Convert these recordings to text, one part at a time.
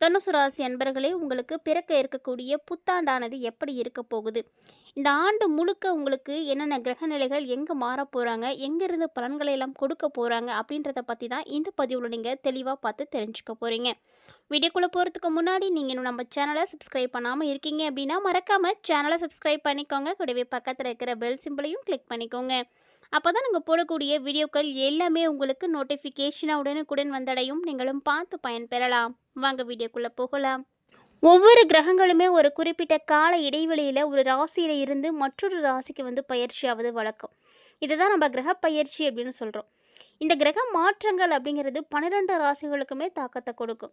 தனுசு ராசி அன்பர்களே உங்களுக்கு பிறக்க இருக்கக்கூடிய புத்தாண்டானது எப்படி இருக்க போகுது? இந்த ஆண்டு முழுக்க உங்களுக்கு என்னென்ன கிரகநிலைகள் எங்கே மாற போகிறாங்க எங்கேருந்து பலன்களை எல்லாம் கொடுக்க போகிறாங்க அப்படின்றத பற்றி தான் இந்த பதிவில் நீங்கள் தெளிவாக பார்த்து தெரிஞ்சுக்க போகிறீங்க வீடியோக்குள்ளே போகிறதுக்கு முன்னாடி நீங்கள் இன்னும் நம்ம சேனலை சப்ஸ்கிரைப் பண்ணாமல் இருக்கீங்க அப்படின்னா மறக்காமல் சேனலை சப்ஸ்கிரைப் பண்ணிக்கோங்க. கூடவே பக்கத்தில் இருக்கிற பெல் சிம்பிளையும் கிளிக் பண்ணிக்கோங்க. அப்போ தான் நாங்கள் போடக்கூடிய வீடியோக்கள் எல்லாமே உங்களுக்கு நோட்டிஃபிகேஷனாக உடனுக்குடன் வந்தடையும். நீங்களும் பார்த்து பயன்பெறலாம். வாங்க வீடியோக்குள்ளே போகலாம். ஒவ்வொரு கிரகங்களுமே ஒரு குறிப்பிட்ட கால இடைவெளியில் ஒரு ராசியில் இருந்து மற்றொரு ராசிக்கு வந்து பயிற்சியாவது வழக்கம். இதுதான் நம்ம கிரக பயிற்சி அப்படின்னு சொல்கிறோம் இந்த கிரக மாற்றங்கள் அப்படிங்கிறது பன்னிரெண்டு ராசிகளுக்குமே தாக்கத்தை கொடுக்கும்.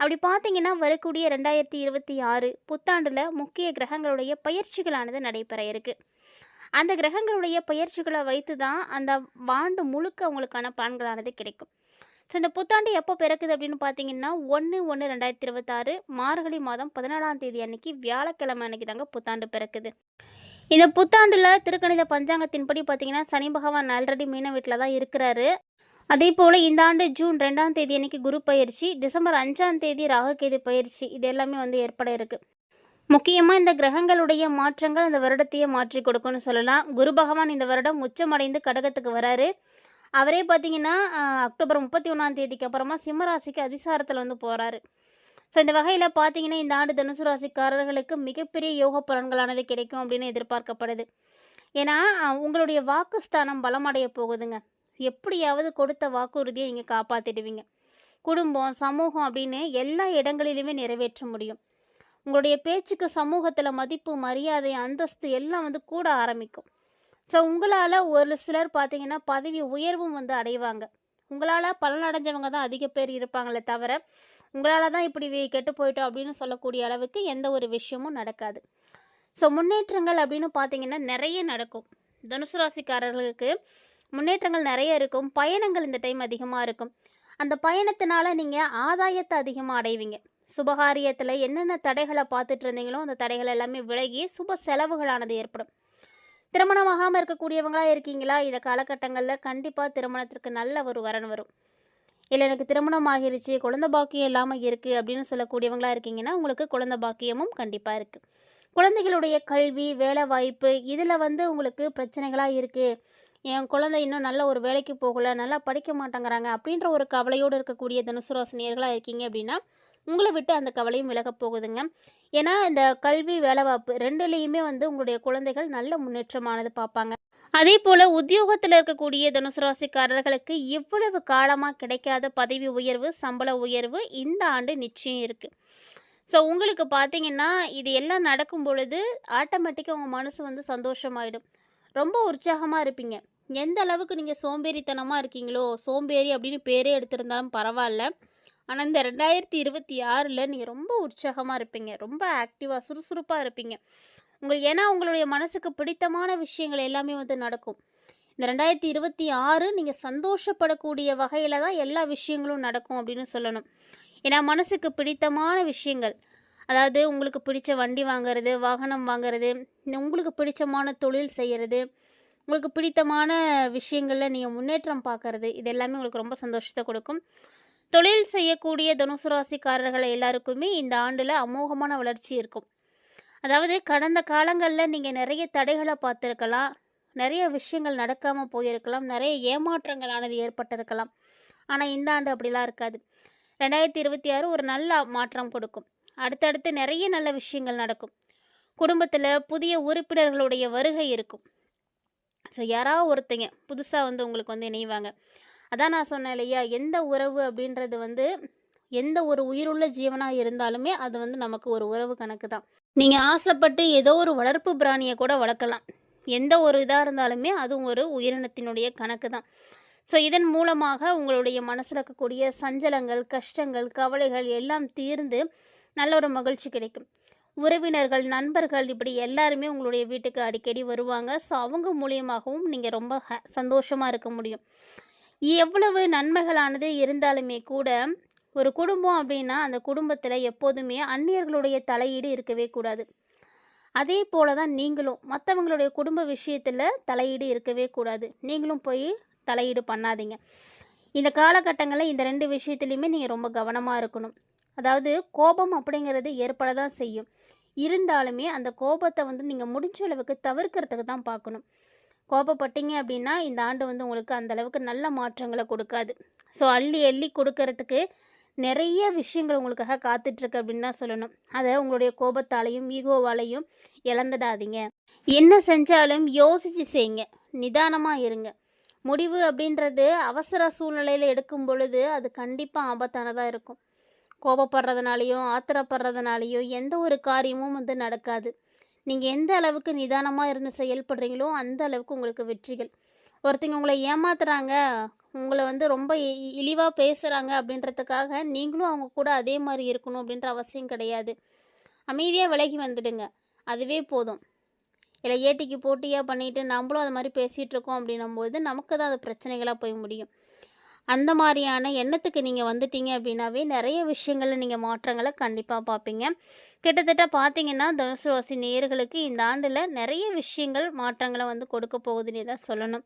அப்படி பார்த்தீங்கன்னா வரக்கூடிய ரெண்டாயிரத்தி இருபத்தி ஆறு புத்தாண்டில் முக்கிய கிரகங்களுடைய பயிற்சிகளானது நடைபெற இருக்கு. அந்த கிரகங்களுடைய பயிற்சிகளை வைத்து தான் அந்த ஆண்டு முழுக்க அவங்களுக்கான பலன்களானது கிடைக்கும். ஸோ இந்த புத்தாண்டு எப்போ பிறக்குது அப்படின்னு பார்த்தீங்கன்னா ஒன்று ஒன்று ரெண்டாயிரத்தி இருபத்தாறு மார்கழி மாதம் பதினாலாம் தேதி அன்னைக்கு வியாழக்கிழமை அன்னைக்கு தாங்க புத்தாண்டு பிறக்குது. இந்த புத்தாண்டில் திருக்கணித பஞ்சாங்கத்தின்படி பார்த்தீங்கன்னா சனி பகவான் ஆல்ரெடி மீன வீட்டில் தான் இருக்கிறாரு. அதே போல் இந்த ஆண்டு ஜூன் ரெண்டாம் தேதி அன்னைக்கு குரு பயிற்சி டிசம்பர் அஞ்சாம் தேதி ராகுகேது பயிற்சி இது எல்லாமே வந்து ஏற்பட இருக்குது முக்கியமாக இந்த கிரகங்களுடைய மாற்றங்கள் இந்த வருடத்தையே மாற்றி கொடுக்கும்னு சொல்லலாம். குரு பகவான் இந்த வருடம் உச்சமடைந்து கடகத்துக்கு வராரு. அவரே பார்த்தீங்கன்னா அக்டோபர் முப்பத்தி ஒன்றாம் தேதிக்கு அப்புறமா சிம்மராசிக்கு அதிசாரத்தில் வந்து போகிறாரு ஸோ இந்த வகையில் பார்த்தீங்கன்னா இந்த ஆண்டு தனுசு ராசிக்காரர்களுக்கு மிகப்பெரிய யோக பலன்களானது கிடைக்கும் அப்படின்னு எதிர்பார்க்கப்படுது. ஏன்னா உங்களுடைய வாக்குஸ்தானம் பலமடைய போகுதுங்க. எப்படியாவது கொடுத்த வாக்குறுதியை நீங்கள் காப்பாற்றிடுவீங்க குடும்பம் சமூகம் அப்படின்னு எல்லா இடங்களிலுமே நிறைவேற்ற முடியும். உங்களுடைய பேச்சுக்கு சமூகத்தில் மதிப்பு மரியாதை அந்தஸ்து எல்லாம் வந்து கூட ஆரம்பிக்கும். ஸோ உங்களால் ஒரு சிலர் பார்த்தீங்கன்னா பதவி உயர்வும் வந்து அடைவாங்க. உங்களால் பலனடைஞ்சவங்க தான் அதிக பேர் இருப்பாங்களே தவிர உங்களால் தான் இப்படி கெட்டு போயிட்டோம் அப்படின்னு சொல்லக்கூடிய அளவுக்கு எந்த ஒரு விஷயமும் நடக்காது. ஸோ முன்னேற்றங்கள் அப்படின்னு பார்த்தீங்கன்னா நிறைய நடக்கும். தனுசு ராசிக்காரர்களுக்கு முன்னேற்றங்கள் நிறைய இருக்கும். பயணங்கள் இந்த டைம் அதிகமாக இருக்கும். அந்த பயணத்தினால நீங்கள் ஆதாயத்தை அதிகமாக அடைவீங்க. சுபகாரியத்தில் என்னென்ன தடைகளை பார்த்துட்டு இருந்தீங்களோ அந்த தடைகள் எல்லாமே விலகி சுப செலவுகளானது ஏற்படும். திருமணமாகாமல் இருக்கக்கூடியவங்களாக இருக்கீங்களா? இந்த காலகட்டங்களில் கண்டிப்பாக திருமணத்திற்கு நல்ல ஒரு வரன் வரும். இல்லை எனக்கு திருமணம் ஆகிருச்சு குழந்தை பாக்கியம் இல்லாமல் இருக்குது அப்படின்னு சொல்லக்கூடியவங்களாக இருக்கீங்கன்னா உங்களுக்கு குழந்தை பாக்கியமும் கண்டிப்பாக இருக்குது குழந்தைகளுடைய கல்வி வேலை வாய்ப்பு இதில் வந்து உங்களுக்கு பிரச்சனைகளாக இருக்குது என் குழந்தை இன்னும் நல்ல ஒரு வேலைக்கு போகல நல்லா படிக்க மாட்டேங்கிறாங்க அப்படின்ற ஒரு கவலையோடு இருக்கக்கூடிய தனுசுராசினியர்களாக இருக்கீங்க அப்படின்னா உங்களை விட்டு அந்த கவலையும் விலகப் போகுதுங்க. ஏன்னா இந்த கல்வி வேலைவாய்ப்பு ரெண்டுலேயுமே வந்து உங்களுடைய குழந்தைகள் நல்ல முன்னேற்றமானது பார்ப்பாங்க. அதே போல் உத்தியோகத்தில் இருக்கக்கூடிய தனுசு ராசிக்காரர்களுக்கு இவ்வளவு காலமாக கிடைக்காத பதவி உயர்வு சம்பள உயர்வு இந்த ஆண்டு நிச்சயம் இருக்குது ஸோ உங்களுக்கு பார்த்தீங்கன்னா இது எல்லாம் நடக்கும் பொழுது ஆட்டோமேட்டிக்காக உங்கள் மனசு வந்து சந்தோஷமாயிடும். ரொம்ப உற்சாகமாக இருப்பீங்க. எந்த அளவுக்கு நீங்கள் சோம்பேறித்தனமாக இருக்கீங்களோ சோம்பேறி அப்படின்னு பேரே எடுத்திருந்தாலும் பரவாயில்ல. ஆனால் இந்த ரெண்டாயிரத்தி இருபத்தி ஆறில் நீங்கள் ரொம்ப உற்சாகமாக இருப்பீங்க. ரொம்ப ஆக்டிவாக சுறுசுறுப்பாக இருப்பீங்க. உங்களுக்கு ஏன்னா உங்களுடைய மனசுக்கு பிடித்தமான விஷயங்கள் எல்லாமே வந்து நடக்கும். இந்த ரெண்டாயிரத்தி இருபத்தி ஆறு நீங்கள் சந்தோஷப்படக்கூடிய வகையில் தான் எல்லா விஷயங்களும் நடக்கும் அப்படின்னு சொல்லணும். ஏன்னா மனசுக்கு பிடித்தமான விஷயங்கள். அதாவது உங்களுக்கு பிடிச்ச வண்டி வாங்குறது வாகனம் வாங்குறது இந்த உங்களுக்கு பிடிச்சமான தொழில் செய்கிறது உங்களுக்கு பிடித்தமான விஷயங்களில் நீங்கள் முன்னேற்றம் பார்க்குறது இது எல்லாமே உங்களுக்கு ரொம்ப சந்தோஷத்தை கொடுக்கும். தொழில் செய்யக்கூடிய தனுசு ராசிக்காரர்கள் எல்லாருக்குமே இந்த ஆண்டில் அமோகமான வளர்ச்சி இருக்கும். அதாவது கடந்த காலங்களில் நீங்கள் நிறைய தடைகளை பார்த்துருக்கலாம். நிறைய விஷயங்கள் நடக்காமல் போயிருக்கலாம். நிறைய ஏமாற்றங்களானது ஏற்பட்டிருக்கலாம். ஆனால் இந்த ஆண்டு அப்படிலாம் இருக்காது. ரெண்டாயிரத்தி இருபத்தி ஆறு ஒரு நல்ல மாற்றம் கொடுக்கும். அடுத்தடுத்து நிறைய நல்ல விஷயங்கள் நடக்கும். குடும்பத்தில் புதிய உறுப்பினர்களுடைய வருகை இருக்கும். ஸோ யாராவது ஒருத்தங்க புதுசாக வந்து உங்களுக்கு வந்து இணைவாங்க. அதான் நான் சொன்னேன் இல்லையா? எந்த உறவு அப்படின்றது வந்து எந்த ஒரு உயிருள்ள ஜீவனாக இருந்தாலுமே அது வந்து நமக்கு ஒரு உறவு கணக்கு தான். நீங்கள் ஆசைப்பட்டு ஏதோ ஒரு வளர்ப்பு பிராணியை கூட வளர்க்கலாம். எந்த ஒரு இதாக இருந்தாலுமே அதுவும் ஒரு உயிரினத்தினுடைய கணக்கு தான். ஸோ இதன் மூலமாக உங்களுடைய மனசில் இருக்கக்கூடிய சஞ்சலங்கள் கஷ்டங்கள் கவலைகள் எல்லாம் தீர்ந்து நல்ல ஒரு மகிழ்ச்சி கிடைக்கும். உறவினர்கள் நண்பர்கள் இப்படி எல்லாருமே உங்களுடைய வீட்டுக்கு அடிக்கடி வருவாங்க. ஸோ அவங்க மூலியமாகவும் நீங்கள் ரொம்ப சந்தோஷமாக இருக்க முடியும். எவ்வளவு நன்மைகளானது இருந்தாலுமே கூட ஒரு குடும்பம் அப்படின்னா அந்த குடும்பத்தில் எப்போதுமே அந்நியர்களுடைய தலையீடு இருக்கவே கூடாது. அதே போல தான் நீங்களும் மற்றவங்களுடைய குடும்ப விஷயத்தில் தலையீடு இருக்கவே கூடாது. நீங்களும் போய் தலையீடு பண்ணாதீங்க. இந்த காலகட்டங்களில் இந்த ரெண்டு விஷயத்துலையுமே நீங்கள் ரொம்ப கவனமாக இருக்கணும். அதாவது கோபம் அப்படிங்கிறது ஏற்பட தான் செய்யும். இருந்தாலுமே அந்த கோபத்தை வந்து நீங்கள் முடிஞ்ச அளவுக்கு தவிர்க்கிறதுக்கு தான் பார்க்கணும். கோபப்பட்டீங்க அப்படின்னா இந்த ஆண்டு வந்து உங்களுக்கு அந்தளவுக்கு நல்ல மாற்றங்களை கொடுக்காது. ஸோ அள்ளி அள்ளி கொடுக்கறதுக்கு நிறைய விஷயங்கள் உங்களுக்காக காத்துட்ருக்கு அப்படின்னு தான் சொல்லணும். அதை உங்களுடைய கோபத்தாலையும் ஈகோவாலையும் இழந்துடாதீங்க. என்ன செஞ்சாலும் யோசித்து செய்யுங்க. நிதானமாக இருங்க. முடிவு அப்படின்றது அவசர சூழ்நிலையில் எடுக்கும் பொழுது அது கண்டிப்பாக ஆபத்தானதாக இருக்கும். கோபப்படுறதுனாலையோ ஆத்திரப்படுறதுனாலையோ எந்த ஒரு காரியமும் வந்து நடக்காது. நீங்கள் எந்த அளவுக்கு நிதானமாக இருந்து செயல்படுறீங்களோ அந்த அளவுக்கு உங்களுக்கு வெற்றிகள். ஒருத்தங்க உங்களை ஏமாத்துறாங்க உங்களை வந்து ரொம்ப இழிவாக பேசுகிறாங்க அப்படின்றதுக்காக நீங்களும் அவங்க கூட அதே மாதிரி இருக்கணும் அப்படின்ற அவசியம் கிடையாது. அமைதியாக விலகி வந்துடுங்க. அதுவே போதும். இல்லை ஏட்டிக்கு போட்டியாக பண்ணிவிட்டு நம்மளும் அது மாதிரி பேசிகிட்டு இருக்கோம் அப்படின்னும்போது நமக்கு தான் அது பிரச்சனைகளாக போய் முடியும். அந்த மாதிரியான எண்ணத்துக்கு நீங்கள் வந்துட்டீங்க அப்படின்னாவே நிறைய விஷயங்களில் நீங்கள் மாற்றங்களை கண்டிப்பாக பார்ப்பீங்க. கிட்டத்தட்ட பார்த்தீங்கன்னா தனுசு ராசி நேயர்களுக்கு இந்த ஆண்டில் நிறைய விஷயங்கள் மாற்றங்களை வந்து கொடுக்க போகுதுன்னு தான் சொல்லணும்.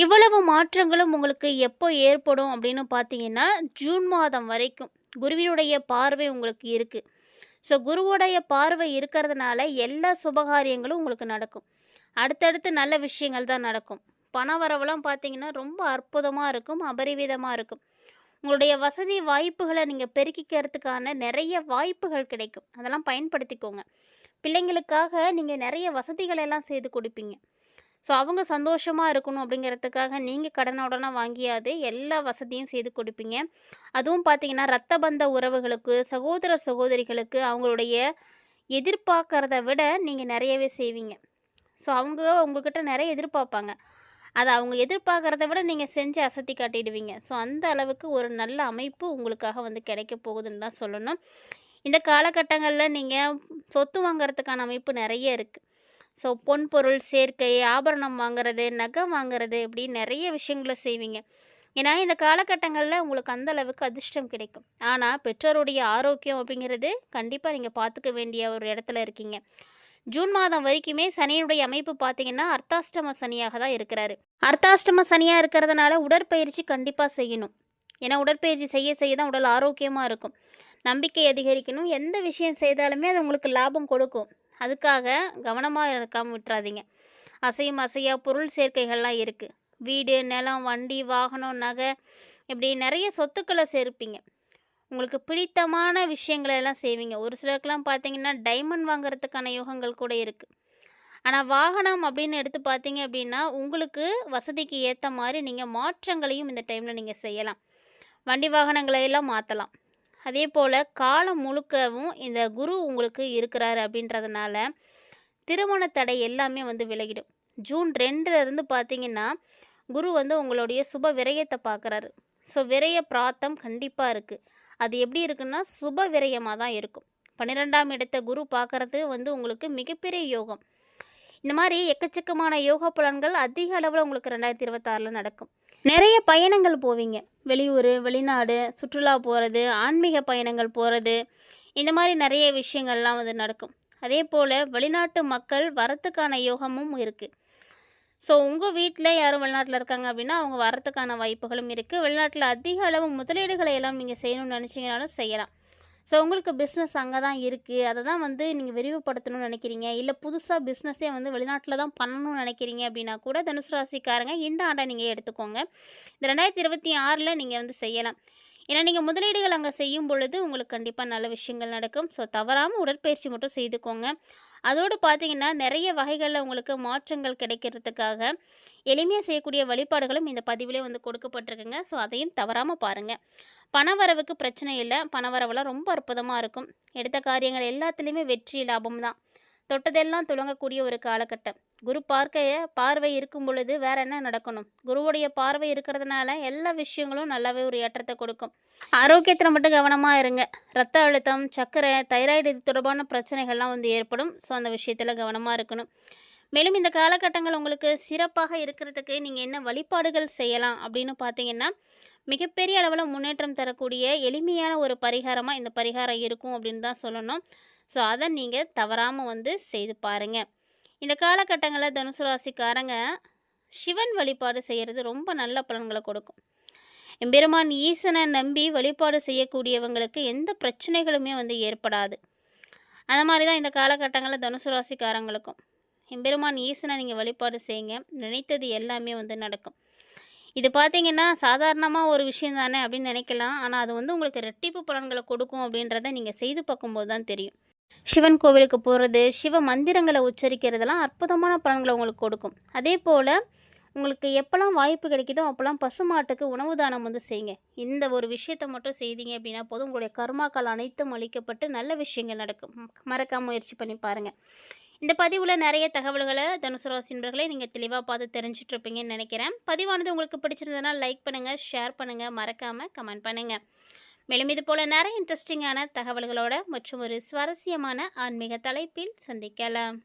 இவ்வளவு மாற்றங்களும் உங்களுக்கு எப்போ ஏற்படும் அப்படின்னு பார்த்தீங்கன்னா ஜூன் மாதம் வரைக்கும் குருவினுடைய பார்வை உங்களுக்கு இருக்குது ஸோ குருவுடைய பார்வை இருக்கிறதுனால எல்லா சுபகாரியங்களும் உங்களுக்கு நடக்கும். அடுத்தடுத்து நல்ல விஷயங்கள் தான் நடக்கும். பண வரவெல்லாம் பார்த்தீங்கன்னா ரொம்ப அற்புதமாக இருக்கும் அபரிவிதமாக இருக்கும். உங்களுடைய வசதி வாய்ப்புகளை நீங்கள் பெருக்கிக்கிறதுக்கான நிறைய வாய்ப்புகள் கிடைக்கும். அதெல்லாம் பயன்படுத்திக்கோங்க. பிள்ளைங்களுக்காக நீங்கள் நிறைய வசதிகள் எல்லாம் செய்து கொடுப்பீங்க. ஸோ அவங்க சந்தோஷமாக இருக்கணும் அப்படிங்கிறதுக்காக நீங்கள் கடனுடனே வாங்கியாது எல்லா வசதியும் செய்து கொடுப்பீங்க. அதுவும் பார்த்தீங்கன்னா ரத்த பந்த உறவுகளுக்கு சகோதர சகோதரிகளுக்கு அவங்களுடைய எதிர்பார்க்கறத விட நீங்கள் நிறையவே செய்வீங்க. ஸோ அவங்க உங்ககிட்ட நிறைய எதிர்பார்ப்பாங்க. அதை அவங்க எதிர்பார்க்குறத விட நீங்கள் செஞ்சு அசத்தி காட்டிடுவீங்க. ஸோ அந்த அளவுக்கு ஒரு நல்ல அமைப்பு உங்களுக்காக வந்து கிடைக்க போகுதுன்னு தான் சொல்லணும். இந்த காலகட்டங்களில் நீங்கள் சொத்து வாங்குறதுக்கான அமைப்பு நிறைய இருக்குது ஸோ பொன் பொருள் சேர்க்கை ஆபரணம் வாங்குறது நகை வாங்குறது இப்படி நிறைய விஷயங்களை செய்வீங்க. ஏன்னா இந்த காலகட்டங்களில் உங்களுக்கு அந்த அளவுக்கு அதிர்ஷ்டம் கிடைக்கும். ஆனால் பெற்றோருடைய ஆரோக்கியம் அப்படிங்கிறது கண்டிப்பாக நீங்கள் பார்த்துக்க வேண்டிய ஒரு இடத்துல இருக்கீங்க. ஜூன் மாதம் வரைக்குமே சனியினுடைய அமைப்பு பார்த்தீங்கன்னா அர்த்தாஷ்டம சனியாக தான் இருக்கிறாரு. அர்த்தாஷ்டம சனியாக இருக்கிறதுனால உடற்பயிற்சி கண்டிப்பாக செய்யணும். ஏன்னா உடற்பயிற்சி செய்ய செய்ய தான் உடல் ஆரோக்கியமாக இருக்கும். நம்பிக்கை அதிகரிக்கணும். எந்த விஷயம் செய்தாலுமே அது உங்களுக்கு லாபம் கொடுக்கும். அதுக்காக கவனமாக இருக்காமல் விட்டுறாதீங்க. அசையும் அசையா பொருள் சேர்க்கைகள்லாம் இருக்குது வீடு நிலம் வண்டி வாகனம் நகை இப்படி நிறைய சொத்துக்களை சேர்ப்பீங்க. உங்களுக்கு பிடித்தமான விஷயங்களை எல்லாம் செய்வீங்க. ஒரு சிலருக்குலாம் பார்த்தீங்கன்னா டைமண்ட் வாங்குறதுக்கான யோகங்கள் கூட இருக்குது ஆனால் வாகனம் அப்படின்னு எடுத்து பார்த்தீங்க அப்படின்னா உங்களுக்கு வசதிக்கு ஏற்ற மாதிரி நீங்கள் மாற்றங்களையும் இந்த டைமில் நீங்கள் செய்யலாம். வண்டி வாகனங்களை எல்லாம் மாற்றலாம் அதே போல் காலம் முழுக்கவும் இந்த குரு உங்களுக்கு இருக்கிறாரு அப்படின்றதுனால திருமண தடை எல்லாமே வந்து விலகிடும். ஜூன் ரெண்டுலேருந்து பார்த்தீங்கன்னா குரு வந்து உங்களுடைய சுப விரயத்தை பார்க்குறாரு. ஸோ விரய பிராத்தம் கண்டிப்பாக இருக்குது அது எப்படி இருக்குன்னா சுப விரயமாக தான் இருக்கும். பன்னிரெண்டாம் இடத்த குரு பார்க்குறது வந்து உங்களுக்கு மிகப்பெரிய யோகம். இந்த மாதிரி எக்கச்சக்கமான யோக பலன்கள் அதிக அளவில் உங்களுக்கு ரெண்டாயிரத்தி இருபத்தாறில் நடக்கும். நிறைய பயணங்கள் போவீங்க. வெளியூர் வெளிநாடு சுற்றுலா போகிறது ஆன்மீக பயணங்கள் போகிறது இந்த மாதிரி நிறைய விஷயங்கள்லாம் வந்து நடக்கும். அதே போல் வெளிநாட்டு மக்கள் வரத்துக்கான யோகமும் இருக்குது ஸோ உங்கள் வீட்டில் யாரும் வெளிநாட்டில் இருக்காங்க அப்படின்னா அவங்க வரத்துக்கான வாய்ப்புகளும் இருக்குது வெளிநாட்டில் அதிக அளவு முதலீடுகளை எல்லாம் நீங்கள் செய்யணும்னு நினச்சிங்கனாலும் செய்யலாம். ஸோ உங்களுக்கு பிஸ்னஸ் அங்கே தான் இருக்குது அதை தான் வந்து நீங்கள் விரிவுபடுத்தணும்னு நினைக்கிறீங்க. இல்லை புதுசாக பிஸ்னஸே வந்து வெளிநாட்டில் தான் பண்ணணும்னு நினைக்கிறீங்க அப்படின்னா கூட தனுசு ராசிக்காரங்க இந்த ஆண்டை நீங்கள் எடுத்துக்கோங்க. இந்த ரெண்டாயிரத்தி இருபத்தி ஆறில் நீங்கள் வந்து செய்யலாம். ஏன்னா நீங்கள் முதலீடுகள் அங்கே செய்யும் பொழுது உங்களுக்கு கண்டிப்பாக நல்ல விஷயங்கள் நடக்கும். ஸோ தவறாமல் உடற்பயிற்சி மட்டும் செய்துக்கோங்க. அதோடு பார்த்தீங்கன்னா நிறைய வகைகளில் உங்களுக்கு மாற்றங்கள் கிடைக்கிறதுக்காக எளிமையாக செய்யக்கூடிய வழிபாடுகளும் இந்த பதிவிலே வந்து கொடுக்கப்பட்டிருக்குங்க. ஸோ அதையும் தவறாமல் பாருங்கள் பணவரவுக்கு பிரச்சனை இல்லை. பணவரவெல்லாம் ரொம்ப அற்புதமாக இருக்கும். எடுத்த காரியங்கள் எல்லாத்துலேயுமே வெற்றி லாபம் தான். தொட்டதெல்லாம் துளங்கக்கூடிய ஒரு காலகட்டம். குரு பார்க்க பார்வை இருக்கும் பொழுது வேற என்ன நடக்கணும்? குருவுடைய பார்வை இருக்கிறதுனால எல்லா விஷயங்களும் நல்லாவே ஒரு ஏற்றத்தை கொடுக்கும். ஆரோக்கியத்தில் மட்டும் கவனமாக இருங்க. ரத்த அழுத்தம் சர்க்கரை தைராய்டு இது தொடர்பான பிரச்சனைகள்லாம் வந்து ஏற்படும். ஸோ அந்த விஷயத்தில் கவனமாக இருக்கணும். மேலும் இந்த காலகட்டங்கள் உங்களுக்கு சிறப்பாக இருக்கிறதுக்கு நீங்கள் என்ன வழிபாடுகள் செய்யலாம் அப்படின்னு பார்த்தீங்கன்னா மிகப்பெரிய அளவில் முன்னேற்றம் தரக்கூடிய எளிமையான ஒரு பரிகாரமாக இந்த பரிகாரம் இருக்கும் அப்படின்னு தான் சொல்லணும். ஸோ அதை நீங்கள் தவறாமல் வந்து செய்து பாருங்கள் இந்த காலகட்டங்களில் தனுசு ராசிக்காரங்க சிவன் வழிபாடு செய்கிறது ரொம்ப நல்ல பலன்களை கொடுக்கும். எம்பெருமான் ஈசனை நம்பி வழிபாடு செய்யக்கூடியவங்களுக்கு எந்த பிரச்சனைகளுமே வந்து ஏற்படாது. அந்த மாதிரி தான் இந்த காலகட்டங்களில் தனுசு ராசிக்காரங்களுக்கும். எம்பெருமான் ஈசனை நீங்கள் வழிபாடு செய்யுங்க. நினைத்தது எல்லாமே வந்து நடக்கும். இது பார்த்தீங்கன்னா சாதாரணமாக ஒரு விஷயம் தானே அப்படின்னு நினைக்கலாம். ஆனால் அது வந்து உங்களுக்கு ரெட்டிப்பு பலன்களை கொடுக்கும் அப்படின்றத நீங்கள் செய்து பார்க்கும்போது தான் தெரியும். சிவன் கோவிலுக்கு போகிறது சிவ மந்திரங்களை உச்சரிக்கிறதெல்லாம் அற்புதமான பலன்களை உங்களுக்கு கொடுக்கும். அதே போல் உங்களுக்கு எப்போல்லாம் வாய்ப்பு கிடைக்குதோ அப்போல்லாம் பசுமாட்டுக்கு உணவு தானம் வந்து செய்யுங்க. இந்த ஒரு விஷயத்தை மட்டும் செய்தீங்க அப்படின்னா போதும். உங்களுடைய கர்மாக்கள் அனைத்தும் அளிக்கப்பட்டு நல்ல விஷயங்கள் நடக்கும். மறக்காம முயற்சி பண்ணி பாருங்கள் இந்த பதிவில் நிறைய தகவல்களை தனுசு நீங்கள் தெளிவாக பார்த்து தெரிஞ்சிட்ருப்பீங்கன்னு நினைக்கிறேன். பதிவானது உங்களுக்கு பிடிச்சிருந்ததுன்னா லைக் பண்ணுங்கள் ஷேர் பண்ணுங்கள் மறக்காமல் கமெண்ட் பண்ணுங்கள் மேலும் இது போல் நிறைய இன்ட்ரெஸ்டிங்கான தகவல்களோட மற்றும் ஒரு சுவாரஸ்யமான ஆன்மீக தலைப்பில் சந்திக்கலாம்.